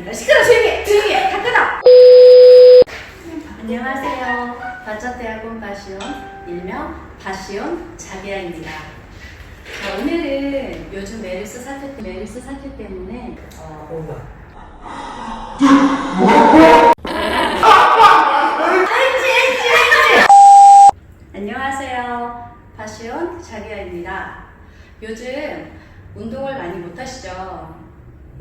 자기아입니다. 시끄러 조용히 해! 조용히 해! 다 끊어! 안녕하세요. 바차대학원 바시온 일명 바시온 자기아입니다. 자, 오늘은 요즘 메르스 사태, 때- 메르스 사태 때문에 어. 안녕하세요. 파시온 자기야입니다. 요즘 운동을 많이 못?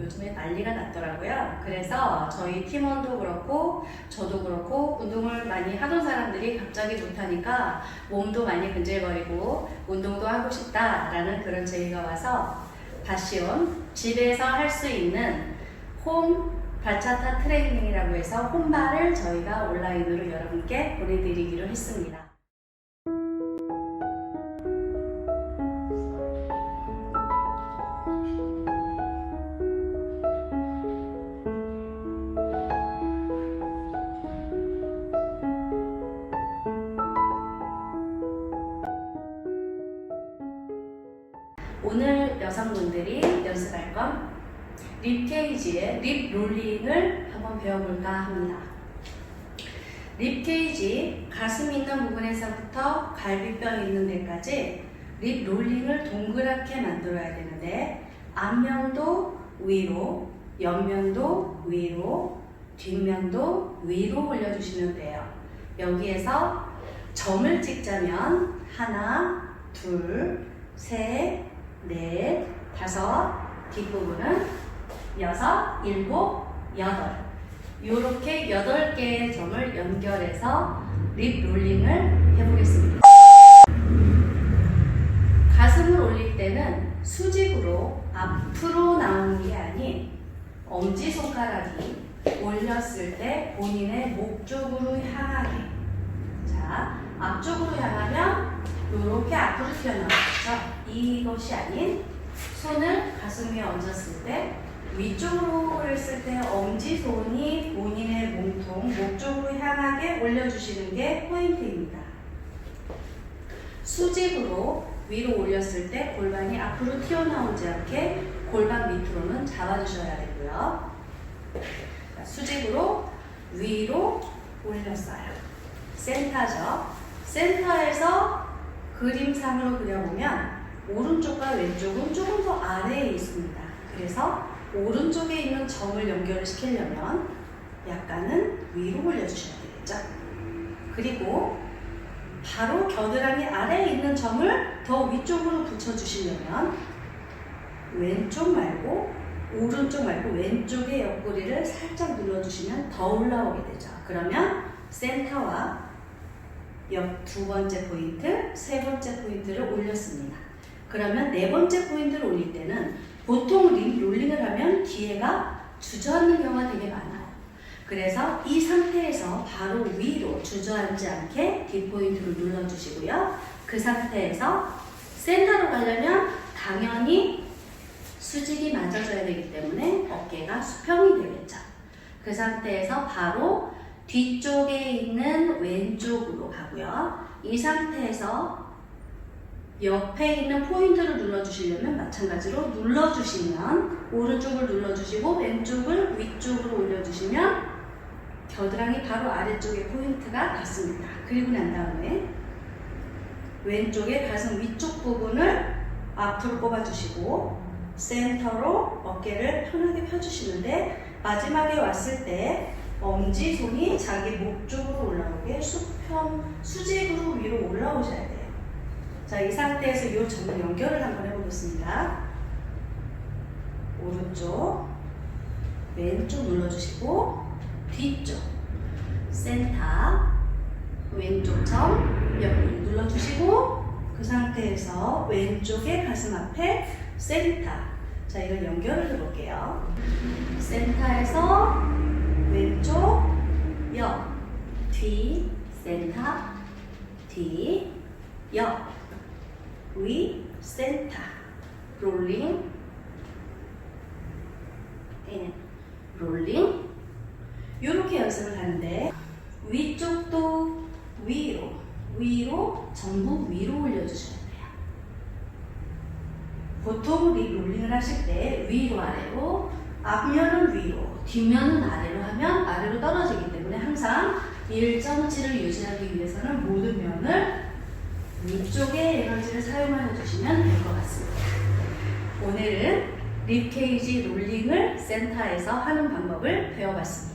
요즘에 난리가 났더라고요. 그래서 저희 팀원도 그렇고, 저도 그렇고, 운동을 많이 하던 사람들이 갑자기 못하니까 몸도 많이 근질거리고, 운동도 하고 싶다라는 그런 제의가 와서 파시온 집에서 할 수 있는 홈 바차타 트레이닝이라고 해서 홈바를 저희가 온라인으로 여러분께 보내드리기로 했습니다. 오늘 여성분들이 연습할 건 립케이지의 립 롤링을 한번 배워볼까 합니다. 립케이지 가슴 있는 부분에서부터 갈비뼈 있는 데까지 립 롤링을 동그랗게 만들어야 되는데 앞면도 위로, 옆면도 위로, 뒷면도 위로 올려주시면 돼요. 여기에서 점을 찍자면 하나, 둘, 셋, 넷, 다섯, 뒷부분은 여섯, 일곱, 여덟. 이렇게 여덟 개의 점을 연결해서 립 롤링을 해보겠습니다. 가슴을 올릴 때는 수직으로 앞으로 나오는 게 아닌 엄지손가락이 올렸을 때 본인의 목 쪽으로 향하게. 자, 앞쪽으로 향하면 이렇게 앞으로 튀어나오죠. 이것이 아닌 손을 가슴 위에 얹었을 때 위쪽으로 했을 때 엄지손이 본인의 몸통, 목 쪽으로 향하게 올려주시는 게 포인트입니다. 수직으로 위로 올렸을 때 골반이 앞으로 튀어나오지 않게 골반 밑으로는 잡아주셔야 되고요. 자, 수직으로 위로 올렸어요. 센터죠. 센터에서 그림상으로 그려보면 오른쪽과 왼쪽은 조금 더 아래에 있습니다. 그래서 오른쪽에 있는 점을 연결을 시키려면 약간은 위로 올려주셔야 되겠죠. 그리고 바로 겨드랑이 아래에 있는 점을 더 위쪽으로 붙여주시려면 왼쪽 말고 오른쪽 말고 왼쪽의 옆구리를 살짝 눌러주시면 더 올라오게 되죠. 그러면 센터와 옆 두 번째 포인트, 세 번째 포인트를 올렸습니다. 그러면 네 번째 포인트를 올릴 때는 보통 링, 롤링을 하면 뒤에가 주저앉는 경우가 되게 많아요. 그래서 이 상태에서 바로 위로 주저앉지 않게 뒷포인트를 눌러주시고요. 그 상태에서 센터로 가려면 당연히 수직이 맞아줘야 되기 때문에 어깨가 수평이 되겠죠. 그 상태에서 바로 뒤쪽에 있는 왼쪽으로 가고요. 이 상태에서 옆에 있는 포인트를 눌러주시려면 마찬가지로 눌러주시면 오른쪽을 눌러주시고 왼쪽을 위쪽으로 올려주시면 겨드랑이 바로 아래쪽에 포인트가 닿습니다. 그리고 난 다음에 왼쪽의 가슴 위쪽 부분을 앞으로 꼽아주시고 센터로 어깨를 편하게 펴주시는데 마지막에 왔을 때 엄지 손이 자기 목 쪽으로 올라오게 수평, 수직으로 위로 올라오셔야 돼요. 자, 이 상태에서 이 점을 연결을 한번 해보겠습니다. 오른쪽, 왼쪽 눌러주시고, 뒤쪽, 센터, 왼쪽 점, 옆으로 눌러주시고, 그 상태에서 왼쪽의 가슴 앞에 센터. 자, 이걸 연결을 해볼게요. 센터에서 왼쪽, 옆, 뒤, 센터, 뒤, 옆, 위, 센터, 롤링, 앤, 롤링. 이렇게 연습을 하는데 위쪽도 위로, 위로, 전부 위로 올려주셔야 돼요. 보통 립 롤링을 하실 때 위로 아래로 앞면은 위로, 뒷면은 아래로 하면 아래로 떨어지기 때문에 항상 일정치를 유지하기 위해서는 모든 면을 위쪽에 에너지를 사용하여 주시면 될 것 같습니다. 오늘은 립케이지 롤링을 센터에서 하는 방법을 배워봤습니다.